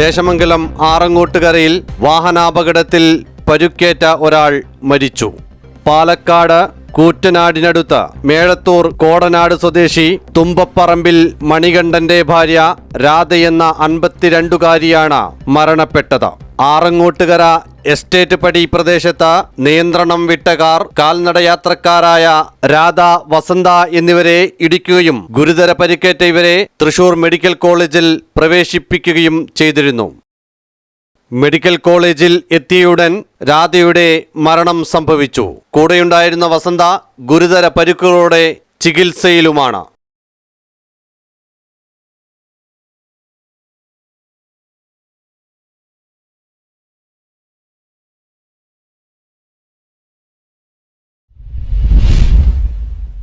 ദേശമംഗലം ആറങ്ങോട്ടുകരയിൽ വാഹനാപകടത്തിൽ പരുക്കേറ്റ ഒരാൾ മരിച്ചു. പാലക്കാട് കൂറ്റനാടിനടുത്ത് മേഴത്തൂർ കോടനാട് സ്വദേശി തുമ്പപ്പറമ്പിൽ മണികണ്ഠന്റെ ഭാര്യ രാധയെന്ന അൻപത്തിരണ്ടുകാരിയാണ് മരണപ്പെട്ടത്. ആറങ്ങോട്ടുകര എസ്റ്റേറ്റ് പടി പ്രദേശത്ത് നിയന്ത്രണം വിട്ട കാർ കാൽനടയാത്രക്കാരായ രാധ വസന്ത എന്നിവരെ ഇടിക്കുകയും ഗുരുതര പരിക്കേറ്റ ഇവരെ തൃശൂർ മെഡിക്കൽ കോളേജിൽ പ്രവേശിപ്പിക്കുകയും ചെയ്തിരുന്നു. മെഡിക്കൽ കോളേജിൽ എത്തിയുടൻ രാധയുടെ മരണം സംഭവിച്ചു. കൂടെയുണ്ടായിരുന്ന വസന്ത ഗുരുതര പരുക്കുകളോടെ ചികിത്സയിലുമാണ്.